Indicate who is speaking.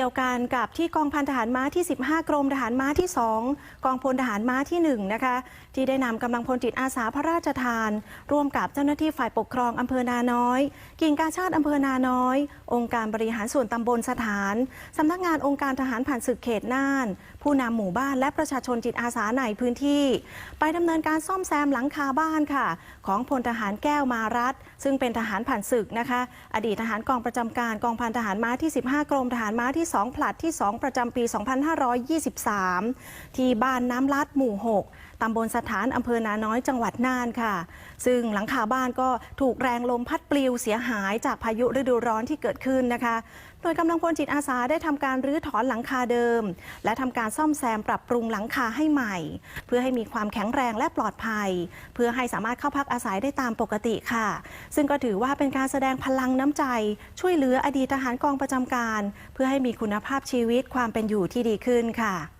Speaker 1: เดียวกันกับที่กองพันทหารม้าที่ 15 กรมทหารม้าที่ 2 กองพลทหารม้าที่ 1 นะคะ ที่ได้นำกำลังพลจิตอาสาพระราชทาน ร่วมกับเจ้าหน้าที่ฝ่ายปกครองอำเภอนาน้อย กิ่งกาชาติอำเภอนาน้อย องค์การบริหารส่วนตำบลสถานสำนักงานองค์การทหารผ่านศึกเขตน่าน ผู้นำหมู่บ้านและประชาชนจิตอาสาในพื้นที่ ไปดำเนินการซ่อมแซมหลังคาบ้านค่ะ ของพลทหารแก้วมารัฐซึ่งเป็นทหารผ่านศึกนะคะ อดีตทหารกองประจำการกองพันทหารม้าที่ 15 กรมทหารม้าที่2ผลัดที่ 2 ประจำปี 2523 ที่บ้านน้ำลัดหมู่ 6ตำบลสถานอำเภอนาน้อยจังหวัดน่านค่ะ ซึ่งหลังคาบ้านก็ถูกแรงลมพัดปลิวเสียหายจากพายุฤดูร้อนที่เกิดขึ้นนะคะโดยกำลังพลจิตอาสาได้ทำการรื้อถอนหลังคาเดิม และทำการซ่อมแซมปรับปรุงหลังคาให้ใหม่ เพื่อให้มีความแข็งแรงและปลอดภัย เพื่อให้สามารถเข้าพักอาศัยได้ตามปกติค่ะ ซึ่งก็ถือว่าเป็นการแสดงพลังน้ำใจ ช่วยเหลืออดีตทหารกองประจำการ เพื่อให้มีคุณภาพชีวิตความเป็นอยู่ที่ดีขึ้นค่ะ